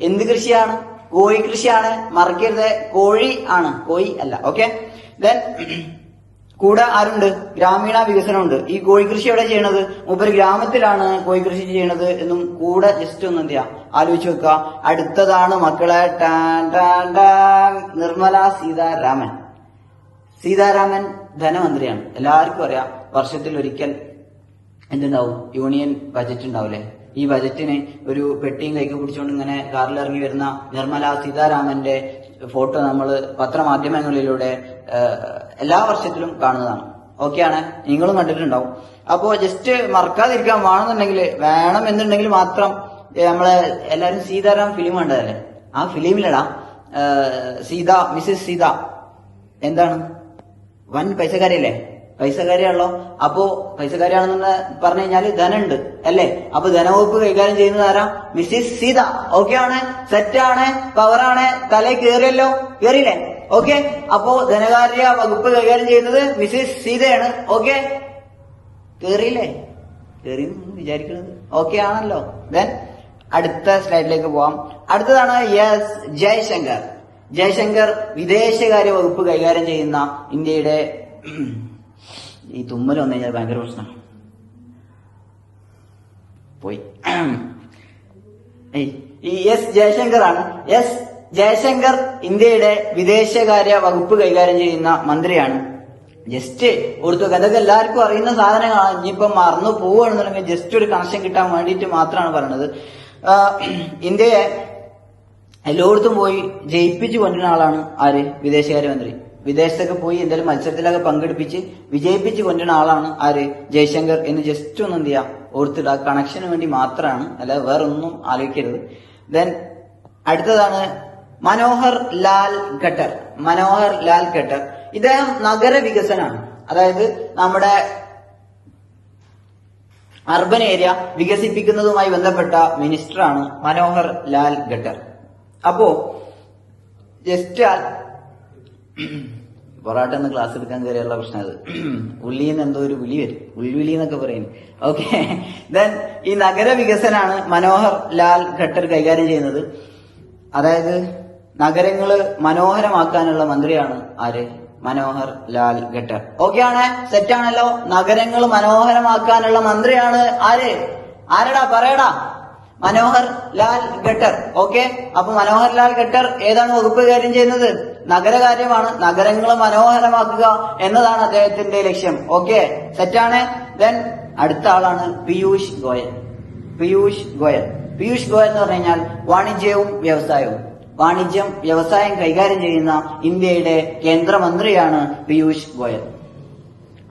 എന്ത് കൃഷിയാണ്? കോഴി കൃഷിയാണ്. മറക്കരുത്. കോഴി ആണ്. കോഴി അല്ല. ഓക്കെ ദെൻ കൂടെ ആരുണ്ട്? ഗ്രാമീണ വികസനമുണ്ട്. ഈ കോഴി കൃഷി എവിടെ ചെയ്യണത്? മൂപ്പര് ഗ്രാമത്തിലാണ് കോഴി കൃഷി ചെയ്യണത് എന്നും കൂടെ ജസ്റ്റ് ഒന്ന് എന്ത് ആലോചിച്ച് വെക്കുക അടുത്തതാണ് മക്കളെ നിർമ്മല സീതാരാമൻ. സീതാരാമൻ ധനമന്ത്രിയാണ്. എല്ലാവർക്കും അറിയാം. വർഷത്തിൽ ഒരിക്കൽ എന്തുണ്ടാവും? യൂണിയൻ ബജറ്റ് ഉണ്ടാവില്ലേ ഈ ബജറ്റിന് ഒരു പെട്ടിയും കൈക്ക് പിടിച്ചുകൊണ്ട് ഇങ്ങനെ കാറിൽ ഇറങ്ങി വരുന്ന നിർമ്മല സീതാരാമന്റെ ഫോട്ടോ നമ്മൾ പത്രമാധ്യമങ്ങളിലൂടെ എല്ലാ വർഷത്തിലും കാണുന്നതാണ്. ഓക്കെയാണ്? നിങ്ങളും കണ്ടിട്ടുണ്ടാവും. അപ്പോ ജസ്റ്റ് മറക്കാതിരിക്കാൻ വേണമെന്നുണ്ടെങ്കിൽ വേണം എന്നുണ്ടെങ്കിൽ മാത്രം നമ്മളെ എല്ലാരും സീതാറാം ഫിലിം കണ്ടതല്ലേ? ആ ഫിലിമിലടാ സീത മിസ്സിസ് സീത എന്താണ്? വൻ പൈസക്കാരിയല്ലേ? പൈസക്കാരിയാണല്ലോ. അപ്പോ പൈസക്കാരിയാണെന്ന് പറഞ്ഞു കഴിഞ്ഞാൽ ധനുണ്ട് അല്ലേ? അപ്പൊ ധനവകുപ്പ് കൈകാര്യം ചെയ്യുന്നത് ആരാ? മിസ്സിസ് സീത. ഓക്കെ ആണ്? സെറ്റ് ആണ്? പവറാണ് തല കേറിയല്ലോ? കേറിയില്ലേ? ഓക്കെ അപ്പോ ധനകാര്യ വകുപ്പ് കൈകാര്യം ചെയ്യുന്നത് മിസ്സിസ് സീതയാണ്. ഓക്കെ കേറിയില്ലേ? കേറി വിചാരിക്കുന്നത് ഓക്കെ ആണല്ലോ. ദെൻ അടുത്ത സ്ലൈഡിലേക്ക് പോവാം. അടുത്തതാണ് യെസ് ജയശങ്കർ. ജയശങ്കർ വിദേശകാര്യ വകുപ്പ് കൈകാര്യം ചെയ്യുന്ന ഇന്ത്യയുടെ ഈ തുമ്മൽ വന്നു കഴിഞ്ഞാൽ ഭയങ്കര പ്രശ്നമാണ് പോയി. എസ് ജയശങ്കർ ആണ് എസ് ജയശങ്കർ ഇന്ത്യയുടെ വിദേശകാര്യ വകുപ്പ് കൈകാര്യം ചെയ്യുന്ന മന്ത്രിയാണ്. ജസ്റ്റ് ഓർത്തു അതൊക്കെ എല്ലാവർക്കും അറിയുന്ന സാധനങ്ങളാണ്. ഇനിയിപ്പം മറന്നു പോവുകയാണെന്നുണ്ടെങ്കിൽ ജസ്റ്റ് ഒരു കണക്ഷൻ കിട്ടാൻ വേണ്ടിയിട്ട് മാത്രമാണ് പറയുന്നത്. ഇന്ത്യയെ എല്ലായിടത്തും പോയി ജയിപ്പിച്ചു കൊണ്ടിരുന്ന ആളാണ് ആര്? വിദേശകാര്യമന്ത്രി വിദേശത്തൊക്കെ പോയി എന്തായാലും മത്സരത്തിലൊക്കെ പങ്കെടുപ്പിച്ച് വിജയിപ്പിച്ച് കൊണ്ടുവരുന്ന ആളാണ് ആര്? ജയശങ്കർ എന്ന് ജസ്റ്റ് ഒന്ന് എന്ത് ചെയ്യാം? ഓർത്തിടുക. കണക്ഷന് വേണ്ടി മാത്രമാണ്. അല്ല വേറെ ഒന്നും ആലോചിക്കരുത്. ദെൻ അടുത്തതാണ് മനോഹർ ലാൽ ഖട്ടർ. മനോഹർ ലാൽ ഖട്ടർ. ഇദ്ദേഹം നഗര വികസനമാണ് അതായത് നമ്മുടെ അർബൻ ഏരിയ വികസിപ്പിക്കുന്നതുമായി ബന്ധപ്പെട്ട മിനിസ്റ്ററാണ് മനോഹർ ലാൽ ഖട്ടർ. അപ്പോ ജസ്റ്റ് പൊറാട്ട എന്ന് ക്ലാസ് എടുക്കാൻ കയറിയുള്ള പ്രശ്നം അത്. ഉള്ളിന്ന് എന്തോ ഒരു വിളി വരും. ഉൾവിളി എന്നൊക്കെ പറയുന്നു ഓക്കെ ദെൻ ഈ നഗര വികസനാണ് മനോഹർ ലാൽ ഘട്ടർ കൈകാര്യം ചെയ്യുന്നത്. അതായത് നഗരങ്ങൾ മനോഹരമാക്കാനുള്ള മന്ത്രിയാണ് ആര്? മനോഹർ ലാൽ ഘട്ടർ ഓക്കെ ആണ്? സെറ്റ് ആണല്ലോ. നഗരങ്ങൾ മനോഹരമാക്കാനുള്ള മന്ത്രിയാണ് ആര്? ആരടാ? പറയടാ. മനോഹർ ലാൽ ഖട്ടർ. ഓക്കെ? അപ്പൊ മനോഹർ ലാൽ ഖട്ടർ ഏതാണ് വകുപ്പ് കാര്യം ചെയ്യുന്നത്? നഗരകാര്യമാണ്. നഗരങ്ങൾ മനോഹരമാക്കുക എന്നതാണ് അദ്ദേഹത്തിന്റെ ലക്ഷ്യം. ഓക്കെ? സെറ്റാണ് ദെൻ അടുത്ത ആളാണ് പീയൂഷ് ഗോയൽ. പീയൂഷ് ഗോയൽ. പീയൂഷ് ഗോയൽ എന്ന് പറഞ്ഞു കഴിഞ്ഞാൽ വാണിജ്യവും വ്യവസായവും. വാണിജ്യം വ്യവസായം കൈകാര്യം ചെയ്യുന്ന ഇന്ത്യയുടെ കേന്ദ്രമന്ത്രിയാണ് പീയൂഷ് ഗോയൽ.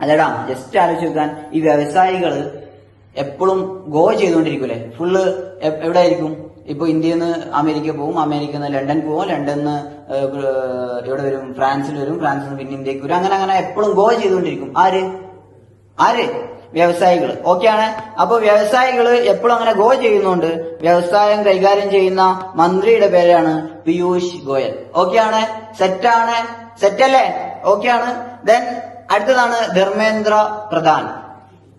അല്ലടാ ജസ്റ്റ് ആലോചിക്കാൻ ഈ വ്യവസായികൾ എപ്പോഴും ഗോ ചെയ്തുകൊണ്ടിരിക്കൂലേ? ഫുള്ള് എവിടെ ആയിരിക്കും ഇപ്പൊ ഇന്ത്യയിൽ നിന്ന് അമേരിക്ക പോകും അമേരിക്കയിൽ നിന്ന് ലണ്ടൻ പോകും ലണ്ടനിൽ നിന്ന് ഇവിടെ വരും? ഫ്രാൻസിൽ വരും ഫ്രാൻസിൽ നിന്ന് പിന്നെ ഇന്ത്യയ്ക്ക് വരും. അങ്ങനെ അങ്ങനെ എപ്പോഴും ഗോ ചെയ്തുകൊണ്ടിരിക്കും. ആര്? ആര്? വ്യവസായികൾ. ഓക്കെയാണ് അപ്പൊ വ്യവസായികൾ എപ്പോഴും അങ്ങനെ ഗോ ചെയ്യുന്നുണ്ട് വ്യവസായം കൈകാര്യം ചെയ്യുന്ന മന്ത്രിയുടെ പേരാണ് പീയൂഷ് ഗോയൽ. ഓക്കെയാണ് സെറ്റാണ് സെറ്റല്ലേ ഓക്കെയാണ് ദെൻ അടുത്തതാണ് ധർമ്മേന്ദ്ര പ്രധാൻ.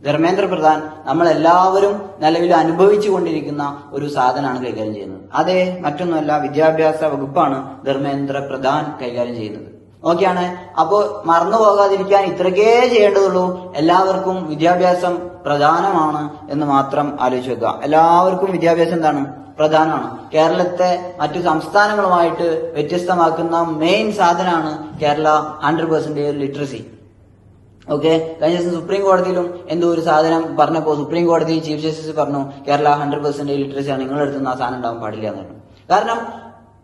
ധർമ്മേന്ദ്ര പ്രധാൻ നമ്മൾ എല്ലാവരും നിലവിൽ അനുഭവിച്ചു കൊണ്ടിരിക്കുന്ന ഒരു സാധനമാണ് കൈകാര്യം ചെയ്യുന്നത്. അതെ മറ്റൊന്നുമല്ല വിദ്യാഭ്യാസ വകുപ്പാണ് ധർമ്മേന്ദ്ര പ്രധാൻ കൈകാര്യം ചെയ്യുന്നത്. ഓക്കെയാണ് അപ്പോ മറന്നു പോകാതിരിക്കാൻ ഇത്രക്കേ ചെയ്യേണ്ടതുള്ളൂ. എല്ലാവർക്കും വിദ്യാഭ്യാസം പ്രധാനമാണ് എന്ന് മാത്രം ആലോചിച്ച് വെക്കുക. എല്ലാവർക്കും വിദ്യാഭ്യാസം എന്താണ്? പ്രധാനമാണ്. കേരളത്തെ മറ്റു സംസ്ഥാനങ്ങളുമായിട്ട് വ്യത്യസ്തമാക്കുന്ന മെയിൻ സാധനമാണ് Kerala hundred percentage literacy okay കഴിഞ്ഞ ദിവസം സുപ്രീം കോടതിയിലും എന്തോ ഒരു സാധനം പറഞ്ഞപ്പോ സുപ്രീം കോടതി ചീഫ് ജസ്റ്റിസ് പറഞ്ഞു കേരള ഹൺഡ്രഡ് പെർസെന്റ് ആണ് നിങ്ങളുടെ അടുത്ത് ആ സാധനം ഉണ്ടാവാൻ പാടില്ല എന്ന് പറഞ്ഞു. കാരണം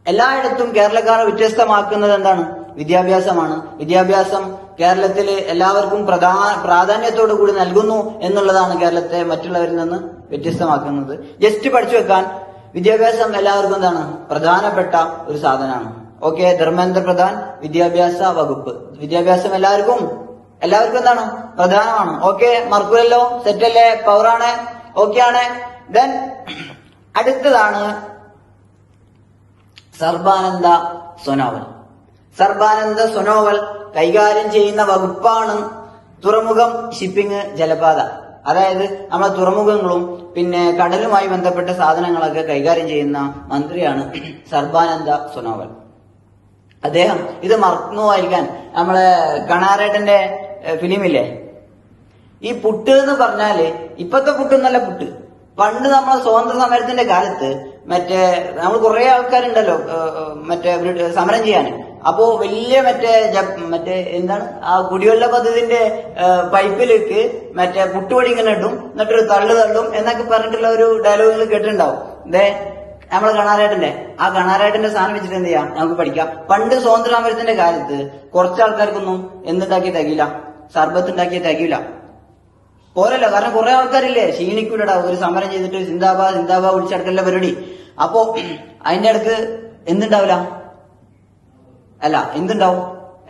എല്ലായിടത്തും കേരളക്കാരെ വ്യത്യസ്തമാക്കുന്നത് എന്താണ്? വിദ്യാഭ്യാസമാണ്. വിദ്യാഭ്യാസം കേരളത്തിൽ എല്ലാവർക്കും പ്രധാന പ്രാധാന്യത്തോടു കൂടി നൽകുന്നു എന്നുള്ളതാണ് കേരളത്തെ മറ്റുള്ളവരിൽ നിന്ന് വ്യത്യസ്തമാക്കുന്നത്. ജസ്റ്റ് പഠിച്ചു വെക്കാൻ വിദ്യാഭ്യാസം എല്ലാവർക്കും എന്താണ്? പ്രധാനപ്പെട്ട ഒരു സാധനമാണ്. ഓക്കെ ധർമ്മേന്ദ്ര പ്രധാൻ വിദ്യാഭ്യാസ വകുപ്പ്. വിദ്യാഭ്യാസം എല്ലാവർക്കും എല്ലാവർക്കും എന്താണ്? പ്രധാനമാണ്. ഓക്കെ മറക്കൂലല്ലോ? സെറ്റല്ലേ പവറാണ്? ഓക്കെ ആണ്. ദെൻ അടുത്തതാണ് സർബാനന്ദ സൊനോവൽ സർബാനന്ദ സൊനോവൽ കൈകാര്യം ചെയ്യുന്ന വകുപ്പാണ് തുറമുഖം ഷിപ്പിംഗ് ജലപാത. അതായത് നമ്മളെ തുറമുഖങ്ങളും പിന്നെ കടലുമായി ബന്ധപ്പെട്ട സാധനങ്ങളൊക്കെ കൈകാര്യം ചെയ്യുന്ന മന്ത്രിയാണ് സർബാനന്ദ സൊനോവൽ അദ്ദേഹം ഇത് മറന്നു വായിക്കാൻ നമ്മളെ കണാരേട്ടന്റെ ഫിലിമില്ലേ? ഈ പുട്ട് എന്ന് പറഞ്ഞാൽ ഇപ്പത്തെ പുട്ടൊന്നല്ല പുട്ട്. പണ്ട് നമ്മളെ സ്വാതന്ത്ര്യ സമരത്തിന്റെ കാലത്ത് മറ്റേ നമ്മൾ കുറെ ആൾക്കാരുണ്ടല്ലോ മറ്റേ സമരം ചെയ്യാൻ അപ്പോ വലിയ മറ്റേ മറ്റേ എന്താണ്? ആ കുടിവെള്ള പദ്ധതിന്റെ പൈപ്പിലേക്ക് മറ്റേ പുട്ടുപൊടി ഇങ്ങനെ ഇടും. എന്നിട്ടൊരു തള്ളു തള്ളും എന്നൊക്കെ പറഞ്ഞിട്ടുള്ള ഒരു ഡയലോഗുകൾ കേട്ടിട്ടുണ്ടാവും. ദേ നമ്മളെ കണാരേട്ടന്റെ ആ കണാരേട്ടന്റെ സാധനം വെച്ചിട്ട് എന്ത് ചെയ്യാം? നമുക്ക് പഠിക്കാം. പണ്ട് സ്വാതന്ത്ര്യ സമരത്തിന്റെ കാലത്ത് കുറച്ച് ആൾക്കാർക്കൊന്നും എന്തുണ്ടാക്കി തികയില്ല. സർബത്ത് ഉണ്ടാക്കിയ തികയില്ല പോരല്ലോ കാരണം കുറെ ആൾക്കാരില്ലേ ക്ഷീണിക്കൂലടാ ഒരു സമരം ചെയ്തിട്ട് സിന്താബാ സിന്താബാ വിളിച്ചടക്കല്ല പരിപാടി. അപ്പോ അതിന്റെ അടുക്ക് എന്തുണ്ടാവില്ല അല്ല എന്തുണ്ടാവും?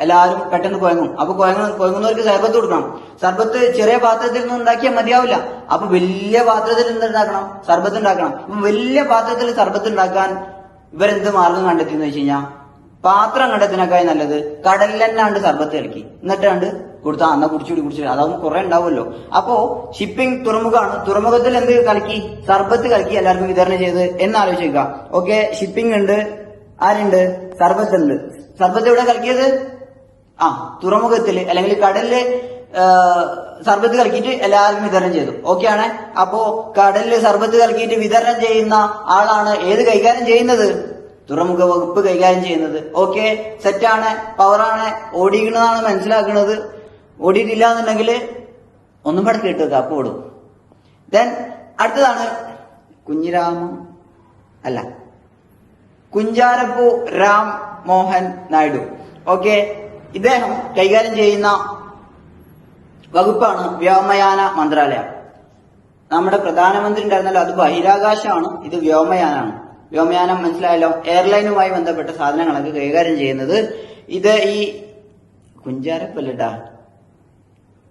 എല്ലാവരും പെട്ടെന്ന് കുഴങ്ങും അപ്പൊ കുഴങ്ങ കുഴങ്ങുന്നവർക്ക് സർബത്ത് കൊടുക്കണം. സർബത്ത് ചെറിയ പാത്രത്തിൽ നിന്ന് ഉണ്ടാക്കിയാൽ മതിയാവില്ല. അപ്പൊ വലിയ പാത്രത്തിൽ എന്തുണ്ടാക്കണം സർബത്ത് ഉണ്ടാക്കണം. അപ്പൊ വലിയ പാത്രത്തിൽ സർബത്ത് ഉണ്ടാക്കാൻ ഇവരെന്ത് മാർഗം കണ്ടെത്തി എന്ന് വെച്ച് കഴിഞ്ഞാൽ പാത്രം കണ്ടെത്തിനേക്കായി നല്ലത് കടലിൽ തന്നെയാണ്ട് സർബത്ത് കളിക്കി എന്നിട്ടാണ്ട് കൊടുത്താ അന്ന കുടിച്ചുകൂടി കുടിച്ചു അതാവും കുറെ ഉണ്ടാവുമല്ലോ. അപ്പോ ഷിപ്പിംഗ് തുറമുഖമാണ്. തുറമുഖത്തിൽ എന്ത് കളിക്കി സർബത്ത് കളിക്കി എല്ലാവർക്കും വിതരണം ചെയ്ത് എന്നാലോചിക്കുക ഓക്കെ ഷിപ്പിംഗ് ഉണ്ട്. ആരുണ്ട്? സർബത്ത് ഉണ്ട് സർബത്ത് എവിടെ കളിക്കിയത് ആ തുറമുഖത്തിൽ അല്ലെങ്കിൽ കടലിൽ സർബത്ത് കലക്കിയിട്ട് എല്ലാവർക്കും വിതരണം ചെയ്തു. ഓക്കെ ആണ്? അപ്പോ കടലിൽ സർബത്ത് കലക്കിയിട്ട് വിതരണം ചെയ്യുന്ന ആളാണ് ഏത് കൈകാര്യം ചെയ്യുന്നത്? തുറമുഖ വകുപ്പ് കൈകാര്യം ചെയ്യുന്നത്. ഓക്കെ സെറ്റാണ് പവറാണ് ഓടിക്കുന്നതാണ് മനസ്സിലാക്കുന്നത്. ഓടിയിട്ടില്ല എന്നുണ്ടെങ്കിൽ ഒന്നും പടക്ക് കിട്ടുക അപ്പൊ ഓടും. ദെൻ അടുത്തതാണ് കുഞ്ഞിരാമം അല്ല കുഞ്ചാരപ്പൂ രാം മോഹൻ നായിഡു. ഓക്കെ ഇദ്ദേഹം കൈകാര്യം ചെയ്യുന്ന വകുപ്പാണ് വ്യോമയാന മന്ത്രാലയം. നമ്മുടെ പ്രധാനമന്ത്രി ഉണ്ടായിരുന്നല്ലോ അത് ബഹിരാകാശമാണ് ഇത് വ്യോമയാനാണ്. വ്യോമയാനം മനസ്സിലായല്ലോ എയർലൈനുമായി ബന്ധപ്പെട്ട സാധനങ്ങളൊക്കെ കൈകാര്യം ചെയ്യുന്നത്. ഇത് ഈ കുഞ്ചാരപ്പല്ലട്ടാ.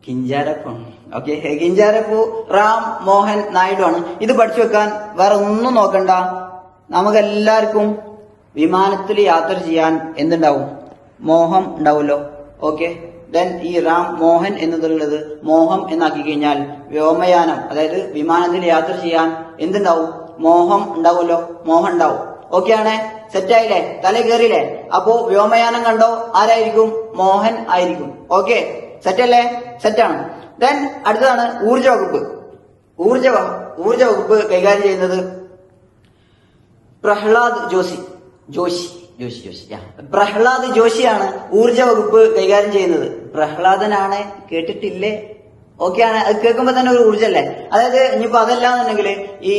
കിഞ്ചാരപ്പു ഓക്കെ കിഞ്ചാരപ്പു റാം മോഹൻ നായിഡു ആണ് ഇത് പഠിച്ചു വെക്കാൻ വേറെ ഒന്നും നോക്കണ്ട. നമുക്കെല്ലാവർക്കും വിമാനത്തിൽ യാത്ര ചെയ്യാൻ എന്തുണ്ടാവും? മോഹം ഉണ്ടാവുമല്ലോ. ഓക്കെ ദെൻ ഈ റാം മോഹൻ എന്നതുള്ളത് മോഹം എന്നാക്കി കഴിഞ്ഞാൽ വ്യോമയാനം അതായത് വിമാനത്തിൽ യാത്ര ചെയ്യാൻ എന്തുണ്ടാവും? മോഹം ഉണ്ടാവുമല്ലോ. മോഹം ഉണ്ടാവും. ഓക്കെ ആണ്? സെറ്റ് ആയില്ലേ? തല കയറിയില്ലേ അപ്പോ വ്യോമയാനം കണ്ടോ? ആരായിരിക്കും? മോഹൻ ആയിരിക്കും. ഓക്കെ സെറ്റ് അല്ലേ? സെറ്റാണ് ദെൻ അടുത്തതാണ് ഊർജ വകുപ്പ്. ഊർജ ഊർജ വകുപ്പ് കൈകാര്യം ചെയ്യുന്നത് പ്രഹ്ലാദ് ജോഷി. ജോഷി ജോഷി ജോഷി. പ്രഹ്ലാദ് ജോഷിയാണ് ഊർജ വകുപ്പ് കൈകാര്യം ചെയ്യുന്നത്. പ്രഹ്ലാദനാണ് കേട്ടിട്ടില്ലേ? ഓക്കെയാണ് അത് കേൾക്കുമ്പോ തന്നെ ഒരു ഊർജല്ലേ? അതായത് ഇനിയിപ്പോ അതല്ലാന്നുണ്ടെങ്കിൽ ഈ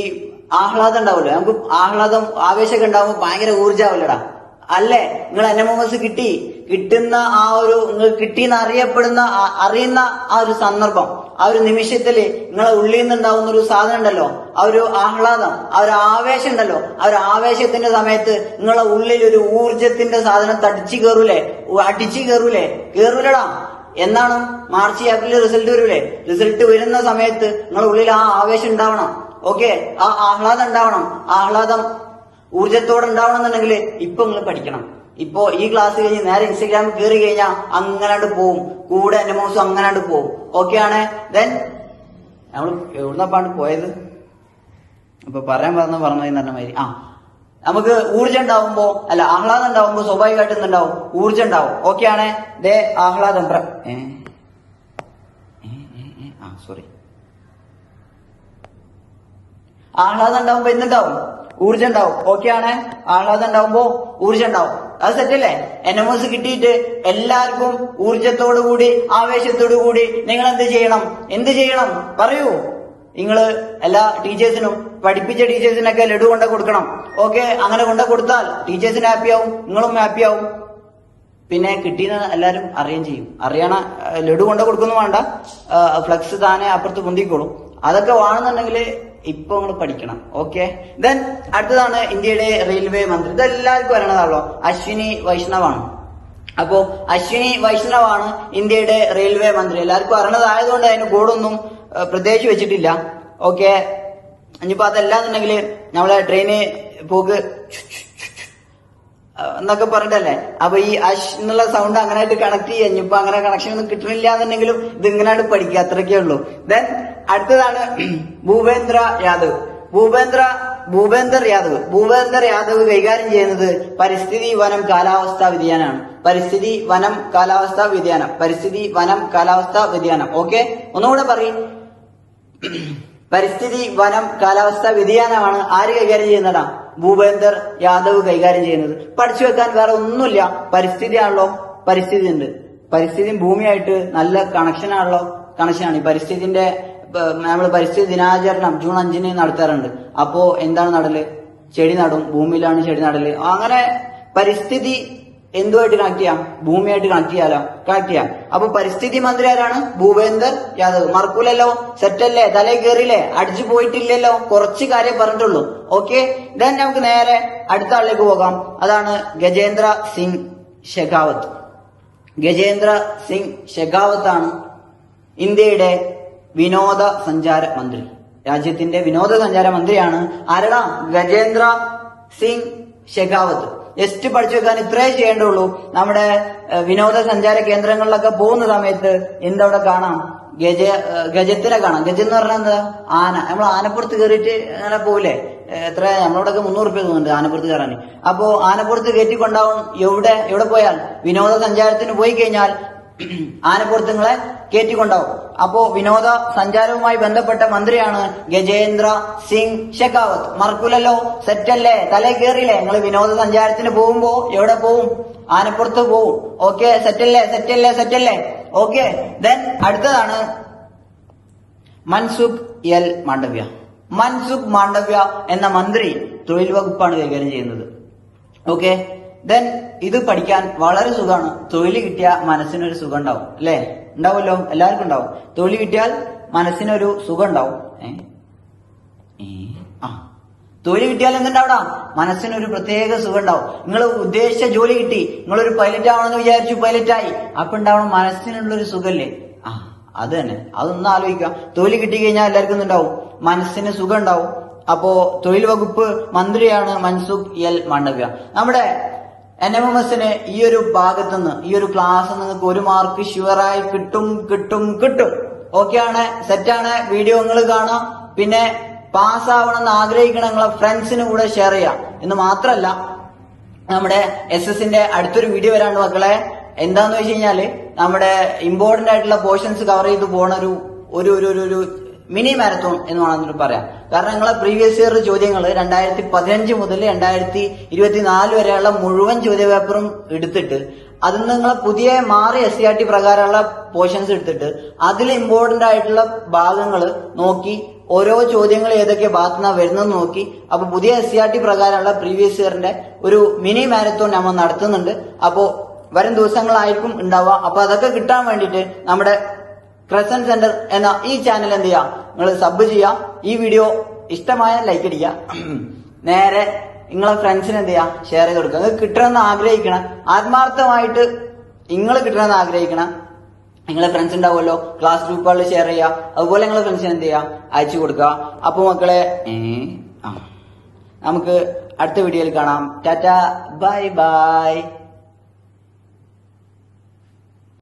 ആഹ്ലാദം ഉണ്ടാവില്ല നമുക്ക് ആഹ്ലാദം ആവേശമൊക്കെ ഉണ്ടാവുമ്പോ ഭയങ്കര ഊർജാവില്ലടാ അല്ലേ? നിങ്ങൾ എന്നെ എം കിട്ടി. കിട്ടുന്ന ആ ഒരു നിങ്ങൾക്ക് കിട്ടിയെന്ന് അറിയപ്പെടുന്ന അറിയുന്ന ആ ഒരു സന്ദർഭം ആ ഒരു നിമിഷത്തിൽ നിങ്ങളെ ഉള്ളിൽ നിന്നുണ്ടാവുന്ന ഒരു സാധനം ഉണ്ടല്ലോ ആ ഒരു ആഹ്ലാദം ആ ഒരു ആവേശം ഉണ്ടല്ലോ ആ ഒരു ആവേശത്തിന്റെ സമയത്ത് നിങ്ങളെ ഉള്ളിൽ ഒരു ഊർജത്തിന്റെ സാധനം തടിച്ചു കയറൂലേ? അടിച്ചു കയറൂലേ? കേറൂലടാ എന്നാണ് മാർച്ച് ഏപ്രിൽ റിസൾട്ട് വരൂലേ? റിസൾട്ട് വരുന്ന സമയത്ത് നിങ്ങളുടെ ഉള്ളിൽ ആ ആവേശം ഉണ്ടാവണം. ഓക്കെ? ആ ആഹ്ലാദം ഉണ്ടാവണം. ആഹ്ലാദം ഊർജത്തോടെ ഉണ്ടാവണം എന്നുണ്ടെങ്കിൽ ഇപ്പൊ നിങ്ങൾ പഠിക്കണം. ഇപ്പോ ഈ ക്ലാസ് കഴിഞ്ഞ് നേരെ ഇൻസ്റ്റഗ്രാമിൽ കയറി കഴിഞ്ഞാൽ അങ്ങനാണ്ട് പോവും. കൂടെ എന്റെ മോസം അങ്ങനാണ്ട് പോവും. ഓക്കെ ആണ്? ദെൻ നമ്മൾ എവിടുന്നപ്പാണ്ട് പോയത്? അപ്പൊ പറയാൻ പറഞ്ഞ പറഞ്ഞു പറഞ്ഞ മാതിരി. ആ നമുക്ക് ഊർജം ഉണ്ടാവുമ്പോ അല്ല ആഹ്ലാദം ഉണ്ടാവുമ്പോ സ്വാഭാവികമായിട്ട് എന്തുണ്ടാവും? ഊർജം ഉണ്ടാവും. ഓക്കെ ആണ്? ദേ ആഹ്ലാദം. ആ സോറി ആഹ്ലാദം ഉണ്ടാവുമ്പോ എന്തുണ്ടാവും? ഊർജം ഉണ്ടാവും. ഓക്കെ ആണ്? ആഹ്ലാദം ഉണ്ടാവുമ്പോ ഊർജം ഉണ്ടാവും. അത് സെറ്റല്ലേ എനമോസ് കിട്ടിയിട്ട് എല്ലാവർക്കും ഊർജത്തോടു കൂടി ആവേശത്തോടു കൂടി നിങ്ങൾ എന്ത് ചെയ്യണം? എന്ത് ചെയ്യണം? പറയൂ. നിങ്ങൾ എല്ലാ ടീച്ചേഴ്സിനും പഠിപ്പിച്ച ടീച്ചേഴ്സിനൊക്കെ ലഡു കൊണ്ട കൊടുക്കണം. ഓക്കെ അങ്ങനെ കൊണ്ട കൊടുത്താൽ ടീച്ചേഴ്സിന് ഹാപ്പി ആവും നിങ്ങളും ഹാപ്പി ആവും. പിന്നെ കിട്ടിയെന്ന് എല്ലാവരും അറിയുകയും ചെയ്യും. അറിയണ ലഡു കൊണ്ട കൊടുക്കുന്നു വേണ്ട ഫ്ലക്സ് താനെ അപ്പുറത്ത് പൊന്തിക്കോളും. അതൊക്കെ വേണമെന്നുണ്ടെങ്കിൽ ഇപ്പൊ നിങ്ങൾ പഠിക്കണം ഓക്കെ ദെൻ അടുത്തതാണ് ഇന്ത്യയുടെ റെയിൽവേ മന്ത്രി. ഇത് എല്ലാവർക്കും അറിയണതാണല്ലോ. അശ്വിനി വൈഷ്ണവാണ്. അപ്പോ അശ്വിനി വൈഷ്ണവാണ് ഇന്ത്യയുടെ റെയിൽവേ മന്ത്രി. എല്ലാവർക്കും അറിയണതായതുകൊണ്ട് അതിന് ഏഹ്, പ്രത്യേകിച്ച് വെച്ചിട്ടില്ല ഓക്കെ ഇനിയിപ്പോ അതല്ലാന്നുണ്ടെങ്കിൽ നമ്മളെ ട്രെയിന് പോക്ക് എന്നൊക്കെ പറഞ്ഞിട്ടല്ലേ? അപ്പൊ ഈ അഷ് എന്നുള്ള സൗണ്ട് അങ്ങനെയായിട്ട് കണക്ട് ചെയ്യാൻ ഇപ്പൊ അങ്ങനെ കണക്ഷൻ ഒന്നും കിട്ടണില്ല എന്നുണ്ടെങ്കിലും ഇത് ഇങ്ങനെയാണ് പഠിക്കുക. അത്രയ്ക്കേ ഉള്ളൂ. ദെൻ അടുത്തതാണ് ഭൂപേന്ദ്ര യാദവ്. ഭൂപേന്ദ്ര ഭൂപേന്ദർ യാദവ്. ഭൂപേന്ദർ യാദവ് കൈകാര്യം ചെയ്യുന്നത് പരിസ്ഥിതി വനം കാലാവസ്ഥാ വ്യതിയാനമാണ്. പരിസ്ഥിതി വനം കാലാവസ്ഥാ വ്യതിയാനം. പരിസ്ഥിതി വനം കാലാവസ്ഥാ വ്യതിയാനം. ഓക്കെ ഒന്നുകൂടെ പറയും. പരിസ്ഥിതി വനം കാലാവസ്ഥാ വ്യതിയാനമാണ് ആര് കൈകാര്യം ചെയ്യുന്നതാ? ഭൂപേന്ദർ യാദവ് കൈകാര്യം ചെയ്യുന്നത്. പഠിച്ചു വെക്കാൻ വേറെ ഒന്നുമില്ല. പരിസ്ഥിതിയാണല്ലോ. പരിസ്ഥിതി ഉണ്ട് പരിസ്ഥിതിയും ഭൂമിയായിട്ട് നല്ല കണക്ഷൻ ആണല്ലോ. കണക്ഷനാണ് ഈ പരിസ്ഥിതിന്റെ നമ്മൾ പരിസ്ഥിതി ദിനാചരണം ജൂൺ അഞ്ചിന് നടത്താറുണ്ട്. അപ്പോ എന്താണ് നടൽ? ചെടി നടും. ഭൂമിയിലാണ് ചെടി നടൽ. അങ്ങനെ പരിസ്ഥിതി എന്തുമായിട്ട് കണക്ട് ചെയ്യാം? ഭൂമിയായിട്ട് കണക്ട് ചെയ്യാലോ? കണക്ട് ചെയ്യാം. അപ്പൊ പരിസ്ഥിതി മന്ത്രി ആരാണ്? ഭൂപേന്ദർ യാദവ്. മറക്കൂലല്ലോ? സെറ്റല്ലേ തലേ കയറിയില്ലേ? അടിച്ചു പോയിട്ടില്ലല്ലോ? കുറച്ച് കാര്യം പറഞ്ഞിട്ടുള്ളൂ. ഓക്കെ ദെൻ നമുക്ക് നേരെ അടുത്ത ആളിലേക്ക് പോകാം. അതാണ് ഗജേന്ദ്ര സിംഗ് ഷെഖാവത്ത്. ഗജേന്ദ്ര സിംഗ് ഷെഖാവത്ത് ആണ് ഇന്ത്യയുടെ വിനോദ സഞ്ചാര മന്ത്രി. രാജ്യത്തിന്റെ വിനോദ സഞ്ചാര മന്ത്രിയാണ് ആരടാ ഗജേന്ദ്ര സിംഗ് ഷെഖാവത്ത്. ജസ്റ്റ് പഠിച്ചു വെക്കാൻ ഇത്രേ ചെയ്യേണ്ടുള്ളൂ. നമ്മുടെ വിനോദസഞ്ചാര കേന്ദ്രങ്ങളിലൊക്കെ പോകുന്ന സമയത്ത് എന്തവിടെ കാണാം? ഗജ ഗജത്തിനെ കാണാം. ഗജ എന്ന് പറഞ്ഞാൽ എന്താ? ആന. നമ്മൾ ആനപ്പുറത്ത് കയറിയിട്ട് അങ്ങനെ പോകില്ലേ എത്ര നമ്മളോടൊക്കെ മുന്നൂറ് റുപ്യ തോന്നുന്നുണ്ട് ആനപ്പുറത്ത് കയറാൻ. അപ്പോ ആനപ്പുറത്ത് കയറ്റിക്കൊണ്ടാവും എവിടെ എവിടെ പോയാൽ? വിനോദസഞ്ചാരത്തിന് പോയി കഴിഞ്ഞാൽ ആനപ്പുറത്ത് നിങ്ങളെ കയറ്റിക്കൊണ്ടാവും അപ്പോ വിനോദ സഞ്ചാരവുമായി ബന്ധപ്പെട്ട മന്ത്രിയാണ് ഗജേന്ദ്ര സിംഗ് ഷെഖാവത്ത്. മറക്കൂലല്ലോ? സെറ്റല്ലേ? തലേ കയറിയില്ലേ നിങ്ങൾ വിനോദസഞ്ചാരത്തിന് പോകുമ്പോ എവിടെ പോവും? ആനപ്പുറത്ത് പോവും. ഓക്കെ സെറ്റല്ലേ? സെറ്റല്ലേ? സെറ്റല്ലേ? ഓക്കെ. ദെൻ അടുത്തതാണ് മൻസുഖ് എൽ മാണ്ഡവ്യ. മൻസുഖ് മാണ്ഡവ്യ എന്ന മന്ത്രി തൊഴിൽ വകുപ്പാണ് കൈകാര്യം ചെയ്യുന്നത്. ഓക്കെ? ദെൻ ഇത് പഠിക്കാൻ വളരെ സുഖമാണ്. തൊഴിൽ കിട്ടിയ മനസ്സിനൊരു സുഖം ഉണ്ടാവും അല്ലേ? ഉണ്ടാവുമല്ലോ? എല്ലാവർക്കും ഉണ്ടാവും. തൊഴിൽ കിട്ടിയാൽ മനസ്സിനൊരു സുഖം ഉണ്ടാവും? ആ. തൊഴിൽ കിട്ടിയാൽ എന്തുണ്ടാവടാ മനസ്സിനൊരു പ്രത്യേക സുഖം ഉണ്ടാവും നിങ്ങൾ ഉദ്ദേശിച്ച ജോലി കിട്ടി. നിങ്ങളൊരു പൈലറ്റ് ആവണമെന്ന് വിചാരിച്ചു പൈലറ്റ് ആയി. അപ്പൊ ഉണ്ടാവണം മനസ്സിനുള്ളൊരു സുഖല്ലേ ആ അത് തന്നെ. അതൊന്ന് ആലോചിക്കാം തൊഴിൽ കിട്ടി കഴിഞ്ഞാൽ എല്ലാവർക്കും ഉണ്ടാവും മനസ്സിന് സുഖം ഉണ്ടാവും അപ്പോ തൊഴിൽ വകുപ്പ് മന്ത്രിയാണ് മൻസുഖ് എൽ മാണ്ഡവ്യ. നമ്മുടെ എൻ എം എം എസിന് ഈ ഒരു ഭാഗത്തുനിന്ന് ഈ ഒരു ക്ലാസ് നിങ്ങൾക്ക് ഒരു മാർക്ക് ഷുവറായി കിട്ടും കിട്ടും കിട്ടും. ഓക്കെ ആണ് സെറ്റാണ് വീഡിയോ നിങ്ങൾ കാണാം. പിന്നെ പാസ് ആവണമെന്ന് ആഗ്രഹിക്കണ നിങ്ങളെ ഫ്രണ്ട്സിന് കൂടെ ഷെയർ ചെയ്യാം. എന്ന് മാത്രമല്ല നമ്മുടെ എസ് എസിന്റെ അടുത്തൊരു വീഡിയോ വരാണ്ട് മക്കളെ. എന്താന്ന് വെച്ച് കഴിഞ്ഞാൽ നമ്മുടെ ഇമ്പോർട്ടന്റ് ആയിട്ടുള്ള പോർഷൻസ് കവർ ചെയ്ത് പോണ ഒരു ഒരു- ഒരു മിനി മാരത്തോൺ എന്ന് വേണമെങ്കിൽ പറയാം. കാരണം നിങ്ങളെ പ്രീവിയസ് ഇയർ ചോദ്യങ്ങൾ രണ്ടായിരത്തി പതിനഞ്ച് മുതൽ രണ്ടായിരത്തി ഇരുപത്തിനാല് വരെയുള്ള മുഴുവൻ ചോദ്യ പേപ്പറും എടുത്തിട്ട് അതിൽ നിങ്ങൾ പുതിയ മാറി എസ് സി ആർ ടി പ്രകാരമുള്ള പോർഷൻസ് എടുത്തിട്ട് അതിൽ ഇമ്പോർട്ടന്റ് ആയിട്ടുള്ള ഭാഗങ്ങൾ നോക്കി ഓരോ ചോദ്യങ്ങൾ ഏതൊക്കെ ഭാഗത്തുനിന്നാ വരുന്നത് നോക്കി അപ്പൊ പുതിയ എസ് സി ആർ ടി പ്രകാരമുള്ള പ്രീവിയസ് ഇയറിന്റെ ഒരു മിനി മാരത്തോൺ നമ്മൾ നടത്തുന്നുണ്ട്. അപ്പോ വരും ദിവസങ്ങളായിരിക്കും ഉണ്ടാവുക. അപ്പൊ അതൊക്കെ കിട്ടാൻ വേണ്ടിയിട്ട് നമ്മുടെ ക്രസൻ സെന്റർ എന്ന ഈ ചാനൽ എന്ത് ചെയ്യാം? നിങ്ങൾ സബ് ചെയ്യാം. ഈ വീഡിയോ ഇഷ്ടമായ ലൈക്ക് അടിക്കുക. നേരെ നിങ്ങളെ ഫ്രണ്ട്സിന് എന്ത് ചെയ്യാം? ഷെയർ ചെയ്ത് കൊടുക്കുക. നിങ്ങൾക്ക് കിട്ടണമെന്ന് ആഗ്രഹിക്കണം. ആത്മാർത്ഥമായിട്ട് നിങ്ങൾ കിട്ടണമെന്ന് ആഗ്രഹിക്കണം. നിങ്ങളെ ഫ്രണ്ട്സ് ഉണ്ടാവുമല്ലോ. ക്ലാസ് ഗ്രൂപ്പുകളിൽ ഷെയർ ചെയ്യുക. അതുപോലെ നിങ്ങളെ ഫ്രണ്ട്സിന് എന്ത് ചെയ്യുക അയച്ചു കൊടുക്കുക. അപ്പൊ മക്കളെ നമുക്ക് അടുത്ത വീഡിയോയിൽ കാണാം. ടാറ്റ. Bye bye.